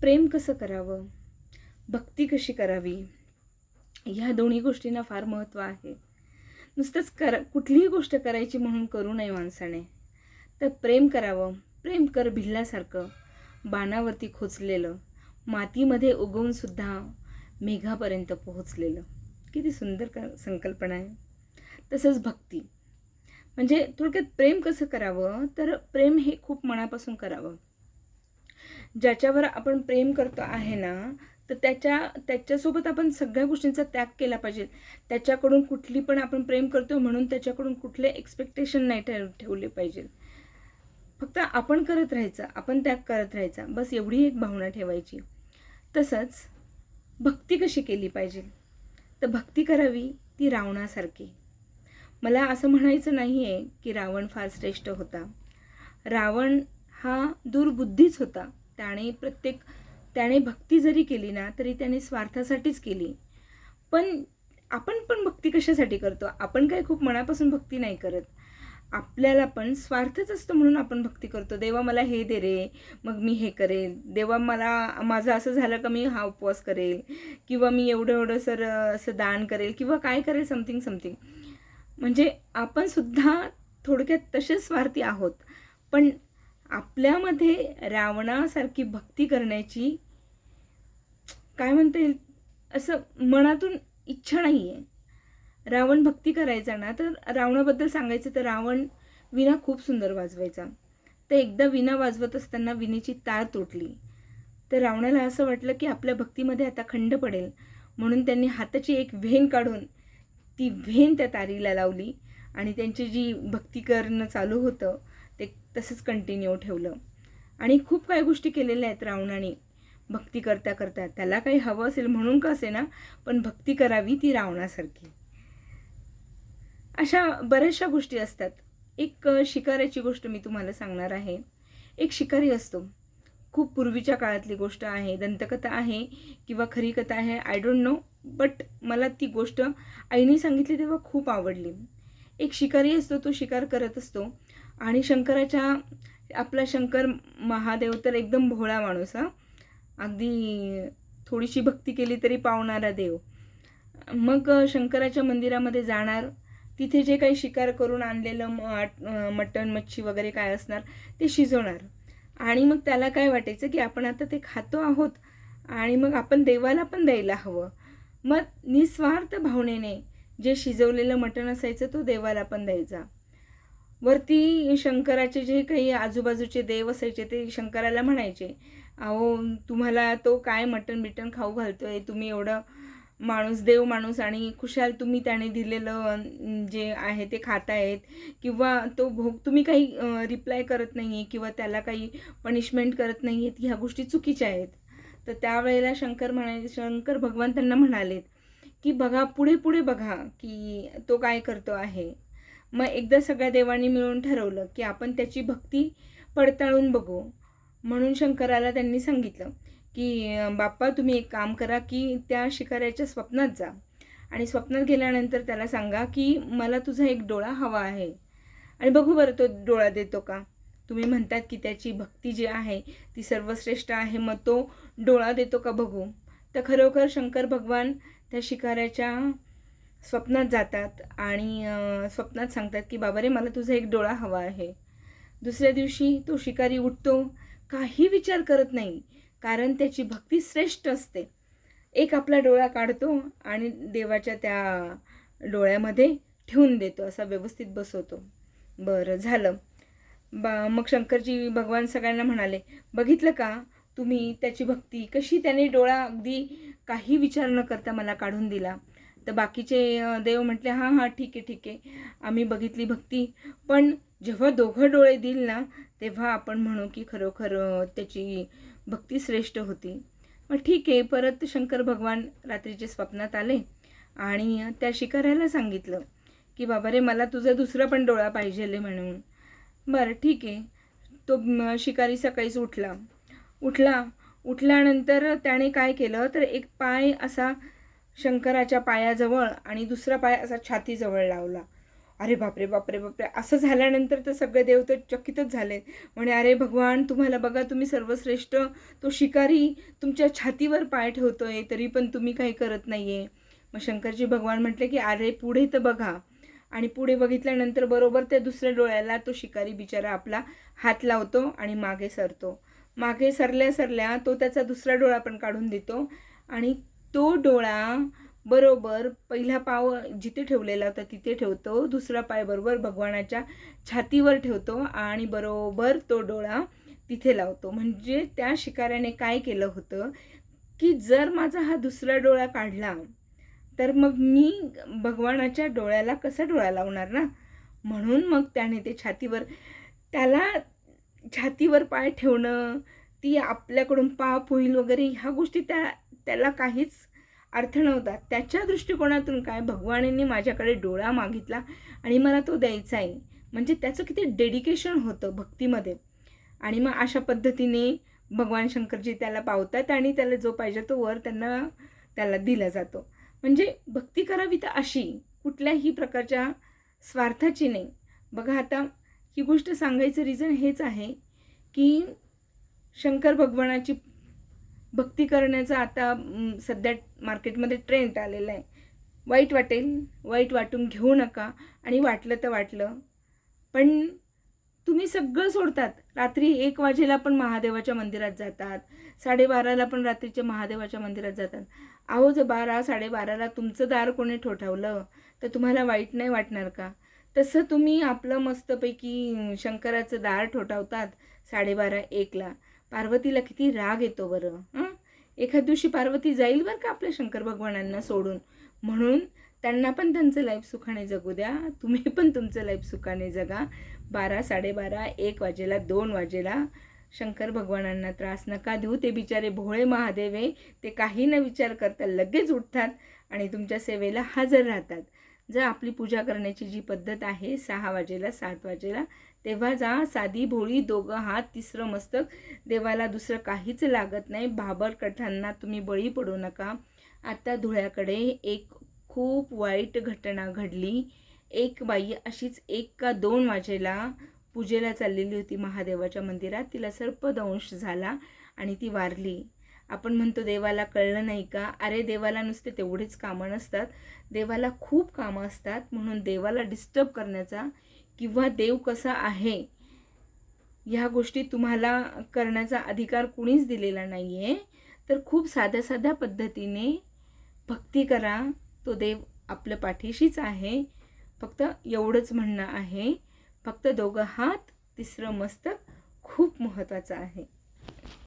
प्रेम कसं करावं? भक्ती कशी करावी? ह्या दोन्ही गोष्टींना फार महत्त्व आहे. नुसतंच कर कुठलीही गोष्ट करायची म्हणून करू नये माणसाने. तर प्रेम करावं. प्रेम कर भिल्ल्यासारखं बाणावरती खोचलेलं. मातीमध्ये उगवूनसुद्धा मेघापर्यंत पोहोचलेलं. किती सुंदर क संकल्पना आहे. तसंच भक्ती. म्हणजे थोडक्यात प्रेम कसं करावं? तर प्रेम हे खूप मनापासून करावं. ज्याच्यावर आपण प्रेम करतो आहे ना तर त्याच्या त्याच्यासोबत आपण सगळ्या गोष्टींचा त्याग केला पाहिजे. त्याच्याकडून कुठली पण आपण प्रेम करतो म्हणून त्याच्याकडून कुठले एक्सपेक्टेशन नाही ठेव ठेवले पाहिजे. फक्त आपण करत राहायचं आपण त्याग करत राहायचा. बस एवढी एक भावना ठेवायची. तसंच भक्ती कशी केली पाहिजे? तर भक्ती करावी ती रावणासारखी. मला असं म्हणायचं नाही आहे की रावण फार श्रेष्ठ होता. रावण हा दुर्बुद्धीच होता. त्याने प्रत्येक त्याने भक्ती जरी केली ना तरी त्याने स्वार्थासाठीच केली. पण आपण पण भक्ती कशासाठी करतो? आपण काय खूप मनापासून भक्ती नाही करत. आपल्याला पण स्वार्थच असतो म्हणून आपण भक्ती करतो. देवा मला हे दे रे मग मी हे करेल. देवा मला माझं असं झालं का मी हा उपवास करेल? किंवा मी एवढं एवढं सर असं दान करेल? किंवा काय करेल? Something something. म्हणजे आपण सुद्धा थोडक्यात तसेच स्वार्थी आहोत. पण आपल्यामध्ये रावणासारखी भक्ती करण्याची काय म्हणता येईल असं मनातून इच्छा नाही आहे रावण भक्ती करायचा ना तर रावणाबद्दल सांगायचं तर रावण विणा खूप सुंदर वाजवायचा. तर एकदा विणा वाजवत असताना विणेची तार तुटली. तर रावणाला असं वाटलं की आपल्या भक्तीमध्ये आता खंड पडेल. म्हणून त्यांनी हाताची एक व्हेन काढून ती व्हेन त्या तारीला लावली आणि त्यांची जी भक्ती करणं चालू होतं ते तसंच कंटिन्यू ठेवलं. आणि खूप काही गोष्टी केलेल्या आहेत रावणाने. भक्ती करता करता. त्याला काही हवं असेल म्हणून का असे ना पण भक्ती करावी ती रावणासारखी. अशा बऱ्याचशा गोष्टी असतात. एक शिकाऱ्याची गोष्ट मी तुम्हाला सांगणार आहे. एक शिकारी असतो. खूप पूर्वीच्या काळातली गोष्ट आहे. दंतकथा आहे किंवा खरी कथा आहे आय डोंट नो बट मला ती गोष्ट आईने सांगितली तेव्हा खूप आवडली. एक शिकारी असतो तो शिकार करत असतो. आणि शंकराच्या आपला शंकर महादेव तर एकदम भोळा माणूस हा. अगदी थोडीशी भक्ती केली तरी पावणारा देव. मग शंकराच्या मंदिरामध्ये जाणार. तिथे जे काही शिकार करून आणलेलं मट मटण मच्छी वगैरे काय असणार ते शिजवणार. आणि मग त्याला काय वाटायचं की आपण आता ते खातो आहोत आणि मग आपण देवाला पण द्यायला हवं. मग निस्वार्थ भावनेने जे शिजवलेलं मटण असायचं तो देवाला पण द्यायचा. वरती शंकराचे जे काही आजूबाजूचे देव असायचे ते शंकराला म्हणायचे अहो तुम्हाला तो काय मटण बिटण खाऊ घालतोय? तुम्ही एवढं माणूस देव माणूस आणि खुशाल तुम्ही त्याने दिलेलं जे आहे ते खातायत. किंवा तो भोग तुम्ही काही रिप्लाय करत नाही आहे किंवा त्याला काही पनिशमेंट करत नाही आहेत ह्या गोष्टी चुकीच्या आहेत. तर त्यावेळेला शंकर म्हणाले शंकर भगवान त्यांना म्हणालेत की बघा पुढे पुढे बघा की तो काय करतो आहे. मग एकदा सगळ्या देवांनी मिळून ठरवलं की आपण त्याची भक्ती पडताळून बघू. म्हणून शंकराला त्यांनी सांगितलं की बाप्पा तुम्ही एक काम करा की त्या शिकाऱ्याच्या स्वप्नात जा. आणि स्वप्नात गेल्यानंतर त्याला सांगा की मला तुझा एक डोळा हवा आहे. आणि बघू बरं तो डोळा देतो का? तुम्ही म्हणतात की त्याची भक्ती जी आहे ती सर्वश्रेष्ठ आहे मग तो डोळा देतो का बघू? तर खरोखर शंकर भगवान त्या शिकाऱ्याच्या स्वप्नात जातात आणि स्वप्नात सांगतात की बाबा रे मला तुझा एक डोळा हवा आहे. दुसऱ्या दिवशी तो शिकारी उठतो काही विचार करत नाही कारण त्याची भक्ती श्रेष्ठ असते. एक आपला डोळा काढतो आणि देवाच्या त्या डोळ्यामध्ये ठेवून देतो असा व्यवस्थित बसवतो. बरं झालं. बा मग शंकरजी भगवान सगळ्यांना म्हणाले बघितलं का तुम्ही त्याची भक्ती कशी त्याने डोळा अगदी काही विचार न करता मला काढून दिला. तर बाकीचे देव म्हटले हां हां ठीक आहे ठीक आहे. आम्ही बघितली भक्ती. पण जेव्हा दोघं डोळे दिल ना तेव्हा आपण म्हणू की खरोखर त्याची भक्ती श्रेष्ठ होती. मग ठीक आहे परत शंकर भगवान रात्रीचे स्वप्नात आले आणि त्या शिकाऱ्याला सांगितलं की बाबा रे मला तुझा दुसरा पण डोळा पाहिजेले म्हणून. बरं ठीक आहे. तो शिकारी सकाळीच उठला. उठला. उठल्यानंतर त्याने काय केलं तर एक पाय असा शंकराच्या पायाजवळ आणि दुसरा पाय असा छातीजवळ लावला. अरे बापरे बापरे बापरे. असं झाल्यानंतर तर सगळे देव तर चकितच झाले. म्हणे अरे भगवान तुम्हाला बघा तुम्ही सर्वश्रेष्ठ. तो शिकारी तुमच्या छातीवर पाय ठेवतोय तरी पण तुम्ही काही करत नाही आहे मग शंकरजी भगवान म्हटले की अरे पुढे तर बघा. आणि पुढे बघितल्यानंतर बरोबर त्या दुसऱ्या डोळ्याला तो शिकारी बिचारा आपला हात लावतो आणि मागे सरतो. मागे सरल्या सरल्या तो त्याचा दुसरा डोळा पण काढून देतो आणि तो डोळा बरोबर पहिला पाव जिथे ठेवलेला होता तिथे ठेवतो. दुसरा पाय बरोबर भगवानाच्या छातीवर ठेवतो आणि बरोबर तो डोळा तिथे लावतो. म्हणजे त्या शिकाऱ्याने काय केलं होतं की जर माझा हा दुसरा डोळा काढला तर मग मी भगवानाच्या डोळ्याला कसा डोळा लावणार ना? म्हणून मग त्याने ते छातीवर त्याला छातीवर पाय ठेवणं ती आपल्याकडून पाप होईल वगैरे ह्या गोष्टी त्या त्याला काहीच अर्थ नव्हता. त्याच्या दृष्टिकोनातून काय? भगवानांनी माझ्याकडे डोळा मागितला आणि मला तो द्यायचा आहे. म्हणजे त्याचं किती डेडिकेशन होतं भक्तीमध्ये. आणि मग अशा पद्धतीने भगवान शंकरजी त्याला पावतात आणि त्याला जो पाहिजे तो वर त्यांना त्याला दिला जातो. म्हणजे भक्ती करावी तर अशी कुठल्याही प्रकारच्या स्वार्थाची नाही. बघा आता ही गोष्ट सांगायचं रिझन हेच आहे की शंकर भगवानाची भक्ती करण्याचा आता सध्या मार्केटमध्ये ट्रेंड आलेला आहे. वाईट वाटेल वाईट वाटून घेऊ नका आणि वाटलं तर वाटलं. पण तुम्ही सगळं सोडतात. रात्री एक वाजेला पण महादेवाच्या मंदिरात जातात. साडेबाराला पण रात्रीच्या महादेवाच्या मंदिरात जातात. अहो जर बारा साडेबाराला तुमचं दार कोणी ठोठावलं? तर तुम्हाला वाईट नाही वाटणार का? तसं तुम्ही आपलं मस्तपैकी शंकराचं दार ठोठावतात साडेबारा एकला. पार्वतीला किती राग येतो बरं. एखाद दिवशी पार्वती जाईल बरं का आपल्या शंकर भगवानांना सोडून. म्हणून त्यांना पण त्यांचं लाईफ सुखाने जगू द्या. तुम्ही पण तुमचं लाईफ सुखाने जगा. बारा साडेबारा एक वाजेला दोन वाजेला शंकर भगवानांना त्रास नका देऊ. ते बिचारे भोळे महादेव आहे. ते काही न विचार करता लगेच उठतात आणि तुमच्या सेवेला हजर राहतात. जर आपली पूजा करण्याची जी पद्धत आहे सहा वाजेला सात वाजेला तेव्हा जा साधी भोळी दोघं हात तिसरं मस्तक. देवाला दुसरं काहीच लागत नाही. भाबरकठांना तुम्ही बळी पडू नका. आता धुळ्याकडे एक खूप वाईट घटना घडली. एक बाई अशीच एक का दोन वाजेला पूजेला चाललेली होती महादेवाच्या मंदिरात. तिला सर्पदंश झाला आणि ती वारली. आपण म्हणतो देवाला कळलं नाही का? अरे देवाला नुसते तेवढेच कामं नसतात. देवाला खूप कामं असतात. म्हणून देवाला डिस्टर्ब करण्याचा किंवा देव कसा आहे ह्या गोष्टी तुम्हाला करण्याचा अधिकार कुणीच दिलेला नाही आहे तर खूप साध्या साध्या पद्धतीने भक्ती करा. तो देव आपल्या पाठीशीच आहे. फक्त एवढंच म्हणणं आहे. फक्त दोघं हात तिसरं मस्तक खूप महत्त्वाचं आहे.